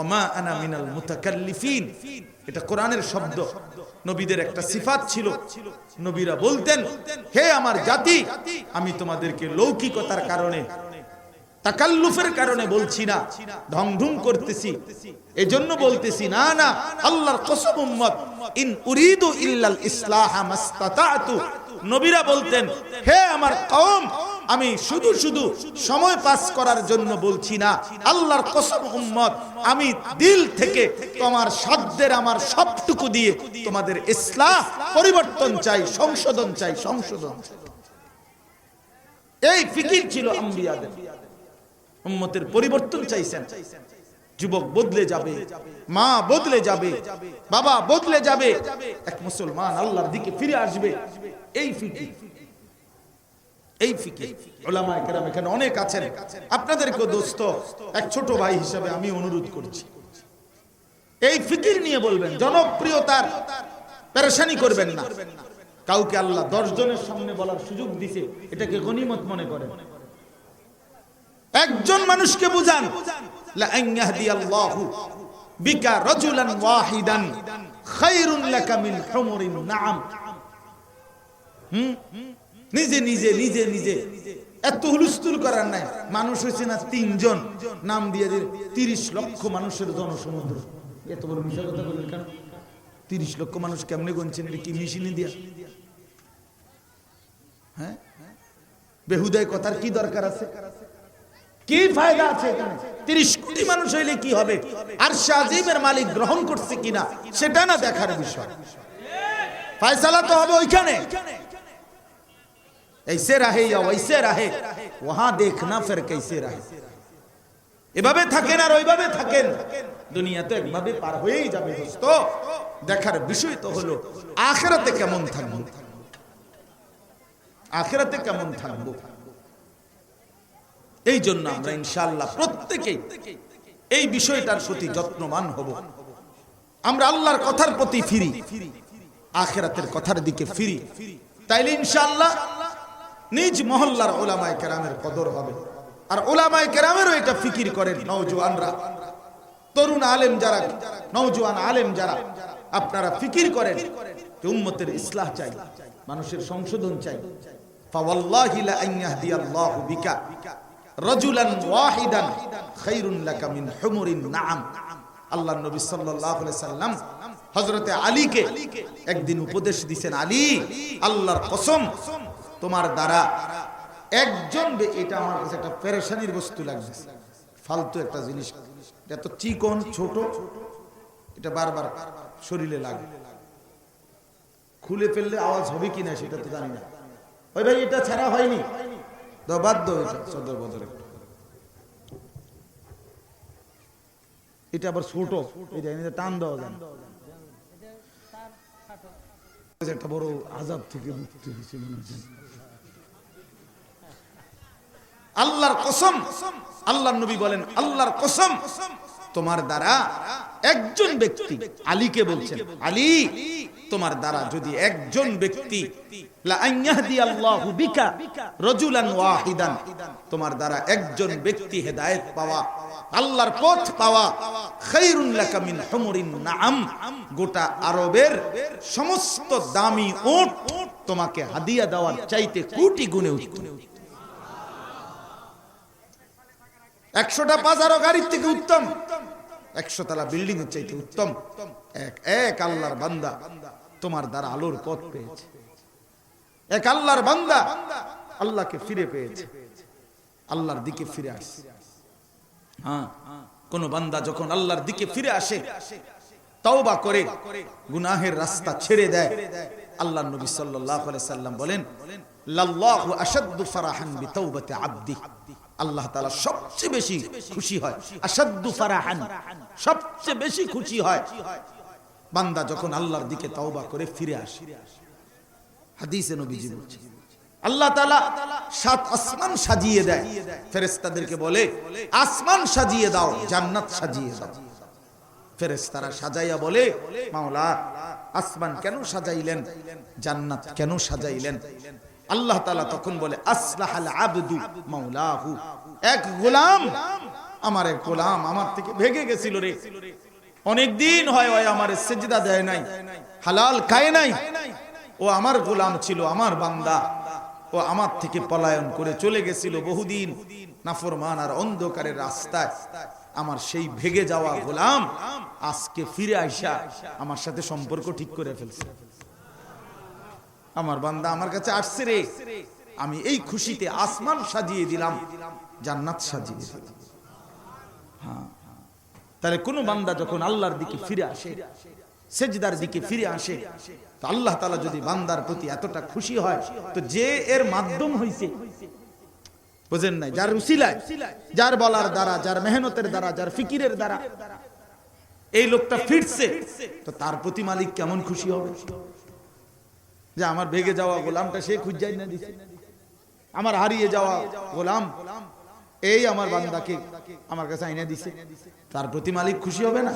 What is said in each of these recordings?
ওমা আনা এটা কোরআনের শব্দ। নবীদের একটা সিফাত ছিল। নবীরা বলতেন, হে আমার জাতি, আমি তোমাদেরকে লৌকিকতার কারণে, তাকাল্লুফের কারণে বলছি না ঢং ঢুং করতেছি। এজন্য বলতেছি, না না, আল্লাহর কসম ইন উরিদু ইল্লাল ইসলাহ নবীরা বলতেন, হে আমার কওম আমি শুধু শুধু সময় পাস করার জন্য বলছি না, আল্লাহর কসম উম্মত, আমি দিল থেকে তোমার সাধ্যের আমার সবটুকু দিয়ে তোমাদের ইসলাহ পরিবর্তন চাই, সংশোধন চাই, সংশোধন এই ফিকির ছিল আম্বিয়াদের। উম্মতের পরিবর্তন চাইছেন। যুবক বদলে যাবে, মা বদলে যাবে, বাবা বদলে যাবে, এক মুসলমান আল্লাহর দিকে ফিরে আসবে। এই ফিকির। এই ফিকির ওলামায়ে কেরাম এখানে অনেক আছেন। আপনাদেরকে দোস্ত, এক ছোট ভাই হিসাবে আমি অনুরোধ করছি। এই ফিকির নিয়ে বলবেন, জনপ্রিয়তার পেরেশানি করবেন না। কাউকে আল্লাহ দশ জনের সামনে বলার সুযোগ দিছে, এটাকে গনিমত মনে করেন। একজন মানুষকে বুঝান বিকা? নিজে নিজে নিজে নিজে। এত হুলস্থুল করার নাই। মানুষ হয়েছে না তিনজন। নাম দিয়ে দিয়ে তিরিশ লক্ষ মানুষের জনসমুদ্র। এত বড় মিশা কথা বললেন কেন? তিরিশ লক্ষ মানুষ কেমনে গুনছেন? এটা কি মেশিনে দিয়া? হ্যাঁ? বেহুদায় কথার কি দরকার আছে? কি ফায়দা আছে এখানে? তিরিশ কোটি মানুষ হইলে কি হবে? আর শাহিমের মালিক গ্রহণ করছে কিনা, সেটা না দেখার বিষয়। ফায়সালা তো হবে ওইখানে। ऐसे रहे या वैसे रहे वहां देखना फिर कैसे रहे এভাবে থাকেন আর ওইভাবে থাকেন দুনিয়া তো একভাবে পার হয়েই যাবে দোস্ত দেখার বিষয় তো হলো আখেরাতে কেমন থাকবো আখেরাতে কেমন থাকবো এই জন্য আমরা ইনশাআল্লাহ প্রত্যেকেই এই বিষয়টার প্রতি যত্নবান হব আমরা আল্লাহর কথার প্রতি ফিরি আখেরাতের কথার দিকে ফিরি তাইলে ইনশাআল্লাহ নিজ মহল্লার ওলামায় কেরামের কদর হবে। আর ওলামায় কেরামেরও এটা ফিকির করেন নওজোয়ানরা। তরুণ আলেম যারা, নওজোয়ান আলেম যারা, আপনারা ফিকির করেন যে উম্মতের ইসলাহ চাই, মানুষের সংশোধন চাই। একদিন উপদেশ দিবেন আলী, আল্লাহর কসম তোমার দ্বারা একজন এটা আমার কাছে একটা পেরেশানির বস্তু লাগছে। ফালতু একটা জিনিস। এটা তো চিকন, ছোট। এটা বারবার শরীরে লাগে। খুলে ফেললে আওয়াজ হবে কিনা সেটা তো জানি না। ওই ভাই, এটা ছাড়া হয়নি। বাধ্য সদর বদর। এটা আবার ছোট। টান দেওয়া যায়। একটা বড় আজাব থেকে মুক্তি আল্লাহর কসম নবী বলেন, আল্লাহর কসম, তোমার দ্বারা একজন ব্যক্তি আলীকে বলছেন, আলী, তোমার দ্বারা যদি একজন ব্যক্তি তোমার দ্বারা একজন ব্যক্তি হেদায়েত পাওয়া আল্লাহর পথ পাওয়া খায়রুন লাকা মিন হুমুরিন নাআম। গোটা আরবের সমস্ত দামি উট তোমাকে হাদিয়া দেওয়ার চাইতে কোটি গুণে উত্তম একশোটা পাঁচারো গাড়ির থেকে উত্তম। একশো তলা বিল্ডিং এর চাইতে উত্তম। এক এক আল্লাহর বান্দা তোমার দ্বারা আলোর পথ পেয়েছে। এক আল্লাহর বান্দা আল্লাহকে ফিরে পেয়েছে। আল্লাহর দিকে ফিরে আসে হ্যাঁ? কোন বান্দা যখন আল্লাহর দিকে ফিরে আসে, তওবা করে, গুনাহের রাস্তা ছেড়ে দেয়। আল্লাহ নবী সাল্লাল্লাহু আলাইহি সাল্লাম বলেন, লাল্লাহু ফারাহান বিতাওবাতি আল্লাহ তাআলা সবচেয়ে বেশি খুশি হয়। আশাদ্দু ফারাহান, সবচেয়ে বেশি খুশি হয়। বান্দা যখন আল্লাহর দিকে তওবা করে ফিরে আসে। হাদিসে নবীজি আল্লাহ তাআলা সাত আসমান সাজিয়ে দেয়। ফেরেশতাদেরকে বলে, আসমান সাজিয়ে দাও, জান্নাত সাজিয়ে দাও। ফেরেশতারা সাজাইয়া বলে, মাওলা, আসমান কেন সাজাইলেন? জান্নাত কেন সাজাইলেন? আল্লাহ তাআলা তখন বলে এক গোলাম, আমার এক গোলাম আমার থেকে ভেগে গেছিল রে। অনেক দিন হয় আমার সেজদা দেয় নাই, হালাল খায় নাই। ও আমার গোলাম ছিল, আমার বান্দা। ও আমার থেকে পলায়ন করে চলে গেছিল বহুদিন নাফরমান আর অন্ধকারের রাস্তায়। আমার সেই ভেগে যাওয়া গোলাম আজকে ফিরে আইসা আমার সাথে সম্পর্ক ঠিক করে ফেলছে। আমার বান্দা আমার কাছে আসছে রে। আমি এই খুশিতে আসমান সাজিয়ে দিলাম, জান্নাত সাজিয়ে দিলাম। হ্যাঁ তাহলে কোন বান্দা যখন আল্লাহর দিকে ফিরে আসে সেজদার দিকে ফিরে আসে। তো আল্লাহ তালা যদি বান্দার প্রতি এতটা খুশি হয়, তো যে এর মাধ্যম হইছে। বুঝেন নাই? যার উসিলায়, যার বলার দ্বারা, যার মেহনতের দ্বারা, যার ফিকিরের দ্বারা এই লোকটা ফিরছে, তো তার প্রতি মালিক কেমন খুশি হবে? যে আমার ভেগে যাওয়া গোলামটা সে খুঁজাই না দিছে। আমার হারিয়ে যাওয়া গোলাম, এই আমার বান্দাকে আমার কাছে আইনা দিছে। তার প্রতি মালিক খুশি হবে না?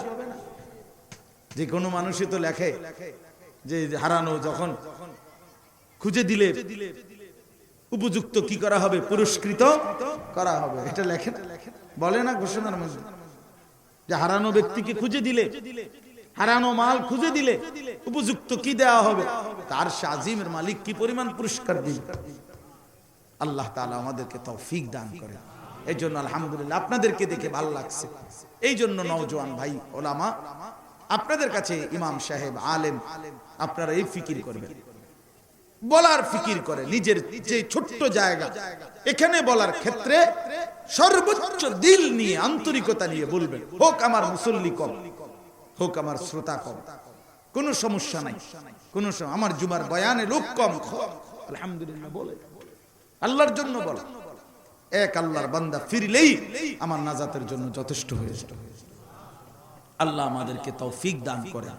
যে কোনো মানুষই তো লেখে যে হারানো যখন খুঁজে দিলে উপযুক্ত কি করা হবে, পুরস্কৃত করা হবে। এটা লেখে? বলে না ঘোষণার মধ্যে। যে হারানো ব্যক্তিকে খুঁজে দিলে, হারানো মাল খুঁজে দিলে উপযুক্ত কি দেওয়া হবে? তার শাজিমের মালিক কি পরিমাণ পুরস্কার দিবে? আল্লাহ তালা আমাদেরকে তৌফিক দান করে এই জন্য আলহামদুলিল্লাহ আপনাদেরকে দেখে ভালো লাগছে। এই জন্য নওজোয়ান ভাই, ওলামা আপনাদের কাছে ইমাম সাহেব, আলেম, আপনারা এই ফিকির করবেন। বলার ফিকির করে, নিজের যে ছোট্ট জায়গা, এখানে বলার ক্ষেত্রে সর্বোচ্চ দিল নিয়ে, আন্তরিকতা নিয়ে বলবেন, হোক আমার মুসল্লি কম, হোক আমার শ্রোতা কম, কোনো সমস্যা নাই, কোনো আমার জুমার বয়ানে লোক কম, আলহামদুলিল্লাহ, বলে আল্লাহর জন্য বল। এক আল্লাহর বান্দা ফিরলেই আমার নাজাতের জন্য যথেষ্ট হয়েছে আল্লাহ আমাদেরকে তৌফিক দান করে